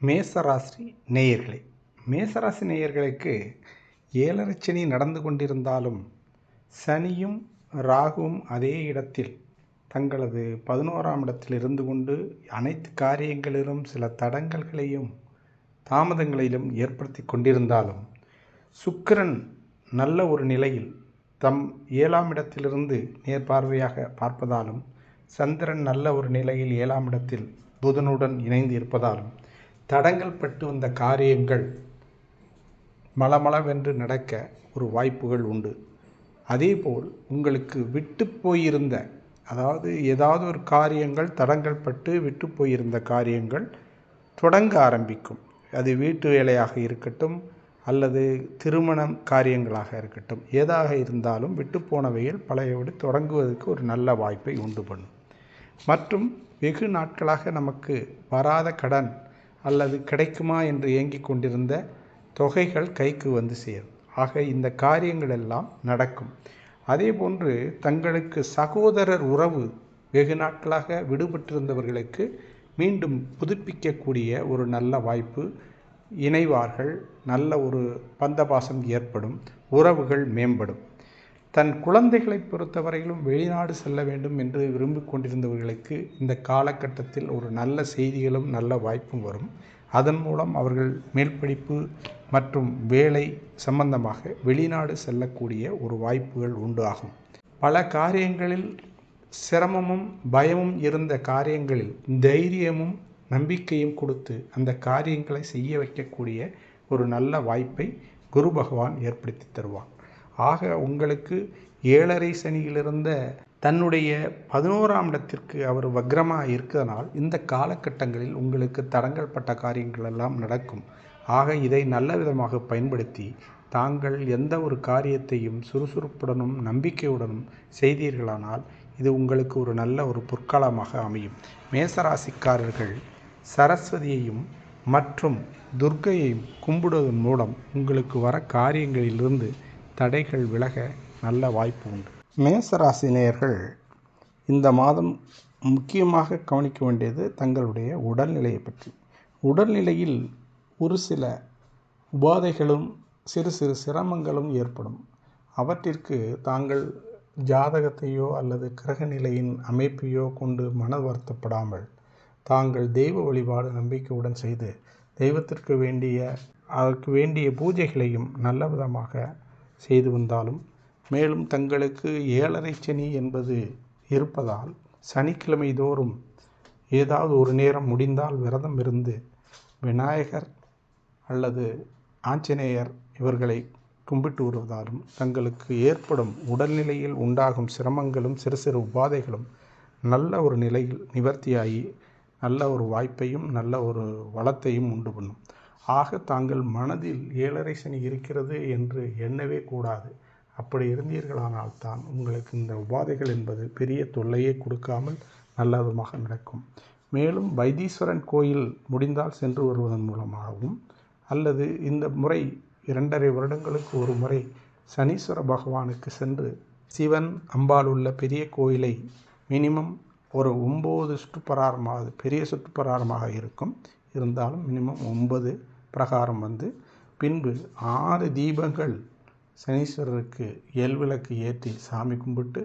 மேசராசி நேயர்களே மேசராசி நேயர்களுக்கு ஏழரை சனி நடந்து கொண்டிருந்தாலும் சனியும் ராகுவும் அதே இடத்தில் தங்களது பதினோராம் இடத்தில் இருந்து கொண்டு அனைத்து காரியங்களிலும் சில தடங்கல்களையும் தாமதங்களிலும் ஏற்படுத்தி கொண்டிருந்தாலும் சுக்கிரன் நல்ல ஒரு நிலையில் தம் ஏழாம் இடத்திலிருந்து நேர்பார்வையாக பார்ப்பதாலும் சந்திரன் நல்ல ஒரு நிலையில் ஏழாம் இடத்தில் புதனுடன் இணைந்து இருப்பதாலும் தடங்கள் பட்டு வந்த காரியங்கள் மளமளவென்று நடக்க ஒரு வாய்ப்புகள் உண்டு. அதேபோல் உங்களுக்கு விட்டு போயிருந்த அதாவது ஏதாவது ஒரு காரியங்கள் தடங்கள் பட்டு விட்டு போயிருந்த காரியங்கள் தொடங்க ஆரம்பிக்கும். அது வீட்டு வேலையாக இருக்கட்டும் அல்லது திருமணம் காரியங்களாக இருக்கட்டும் ஏதாக இருந்தாலும் விட்டு போனவையில் பழையபடி தொடங்குவதற்கு ஒரு நல்ல வாய்ப்பை உண்டு பண்ணும். மற்றும் வெகு நாட்களாக நமக்கு வராத கடன் அல்லது கிடைக்குமா என்று ஏங்கிக் கொண்டிருந்த தொகைகள் கைக்கு வந்து சேரும். ஆக இந்த காரியங்கள் எல்லாம் நடக்கும். அதே போன்று தங்களுக்கு சகோதரர் உறவு வெகு நாட்களாக விடுபட்டிருந்தவர்களுக்கு மீண்டும் புதுப்பிக்கக்கூடிய ஒரு நல்ல வாய்ப்பு இணைவார்கள். நல்ல ஒரு பந்தபாசம் ஏற்படும். உறவுகள் மேம்படும். தன் குழந்தைகளை பொறுத்தவரையிலும் வெளிநாடு செல்ல வேண்டும் என்று விரும்பிக் கொண்டிருந்தவர்களுக்கு இந்த காலகட்டத்தில் ஒரு நல்ல செய்திகளும் நல்ல வாய்ப்பும் வரும். அதன் மூலம் அவர்கள் மேல்படிப்பு மற்றும் வேலை சம்பந்தமாக வெளிநாடு செல்லக்கூடிய ஒரு வாய்ப்புகள் உண்டு ஆகும். பல காரியங்களில் சிரமமும் பயமும் இருந்த காரியங்களில் தைரியமும் நம்பிக்கையும் கொடுத்து அந்த காரியங்களை செய்ய வைக்கக்கூடிய ஒரு நல்ல வாய்ப்பை குரு பகவான் ஏற்படுத்தி தருவான் ஆக உங்களுக்கு ஏழரை சனியிலிருந்த தன்னுடைய பதினோராம் இடத்திற்கு அவர் வக்ரமாக இருக்கிறதுனால் இந்த காலகட்டங்களில் உங்களுக்கு தடங்கள் பட்ட காரியங்கள் எல்லாம் நடக்கும். ஆக இதை நல்ல விதமாக பயன்படுத்தி தாங்கள் எந்த ஒரு காரியத்தையும் சுறுசுறுப்புடனும் நம்பிக்கையுடனும் செய்தீர்களானால் இது உங்களுக்கு ஒரு நல்ல ஒரு பொற்காலமாக அமையும். மேசராசிக்காரர்கள் சரஸ்வதியையும் மற்றும் துர்க்கையையும் கும்பிடுவதன் மூலம் உங்களுக்கு வர காரியங்களிலிருந்து தடைகள் விலக நல்ல வாய்ப்பு உண்டு. மேசராசினியர்கள் இந்த மாதம் முக்கியமாக கவனிக்க வேண்டியது தங்களுடைய உடல்நிலையை பற்றி. உடல்நிலையில் ஒரு சில உபாதைகளும் சிறு சிறு சிரமங்களும் ஏற்படும். அவற்றிற்கு தாங்கள் ஜாதகத்தையோ அல்லது கிரகநிலையின் அமைப்பையோ கொண்டு மன வருத்தப்படாமல் தாங்கள் தெய்வ வழிபாடு நம்பிக்கையுடன் செய்து தெய்வத்திற்கு வேண்டிய அதற்கு வேண்டிய பூஜைகளையும் நல்ல விதமாக செய்து வந்தாலும் மேலும் தங்களுக்கு ஏழரை சனி என்பது இருப்பதால் சனிக்கிழமை தோறும் ஏதாவது ஒரு நேரம் முடிந்தால் விரதம் இருந்து விநாயகர் அல்லது ஆஞ்சநேயர் இவர்களை கும்பிட்டு வருவதாலும் தங்களுக்கு ஏற்படும் உடல்நிலையில் உண்டாகும் சிரமங்களும் சிறு சிறு உபாதைகளும் நல்ல ஒரு நிலையில் நிவர்த்தியாகி நல்ல ஒரு வாய்ப்பையும் நல்ல ஒரு வளத்தையும் உண்டு பண்ணும். ஆக தாங்கள் மனதில் ஏழரை சனி இருக்கிறது என்று எண்ணவே கூடாது. அப்படி இருந்தீர்களானால் தான் உங்களுக்கு இந்த உபாதைகள் என்பது பெரிய தொல்லையே கொடுக்காமல் நல்லவிதமாக நடக்கும். மேலும் வைத்தீஸ்வரன் கோயில் முடிந்தால் சென்று வருவதன் மூலமாகவும் அல்லது இந்த முறை இரண்டரை வருடங்களுக்கு ஒரு முறை சனீஸ்வர பகவானுக்கு சென்று சிவன் அம்பாள் உள்ள பெரிய கோயிலை மினிமம் ஒரு ஒம்பது சுற்றுப்பிரகாரமாக பெரிய சுற்றுப்பராரமாக இருக்கும். இருந்தாலும் மினிமம் ஒன்பது பிரகாரம் வந்து பின்பு ஆறு தீபங்கள் சனீஸ்வரருக்கு எல் விளக்கு ஏற்றி சாமி கும்பிட்டு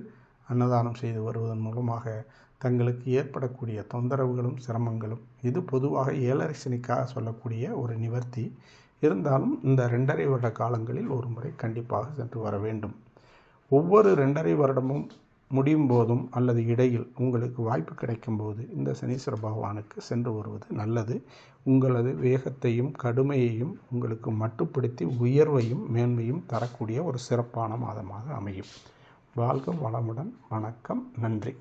அன்னதானம் செய்து வருவதன் மூலமாக தங்களுக்கு ஏற்படக்கூடிய தொந்தரவுகளும் சிரமங்களும் இது பொதுவாக ஏழரை சனிக்காக சொல்லக்கூடிய ஒரு நிவர்த்தி. இருந்தாலும் இந்த ரெண்டரை வருட காலங்களில் ஒரு முறை கண்டிப்பாக சென்று வர வேண்டும். ஒவ்வொரு ரெண்டரை வருடமும் முடியும் போதும் அல்லது இடையில் உங்களுக்கு வாய்ப்பு கிடைக்கும் போது இந்த சனீஸ்வர பகவானுக்கு சென்று வருவது நல்லது. உங்களது வேகத்தையும் கடுமையையும் உங்களுக்கு மட்டுப்படுத்தி உயர்வையும் மேன்மையும் தரக்கூடிய ஒரு சிறப்பான மாதமாக அமையும். வாழ்க வளமுடன். வணக்கம். நன்றி.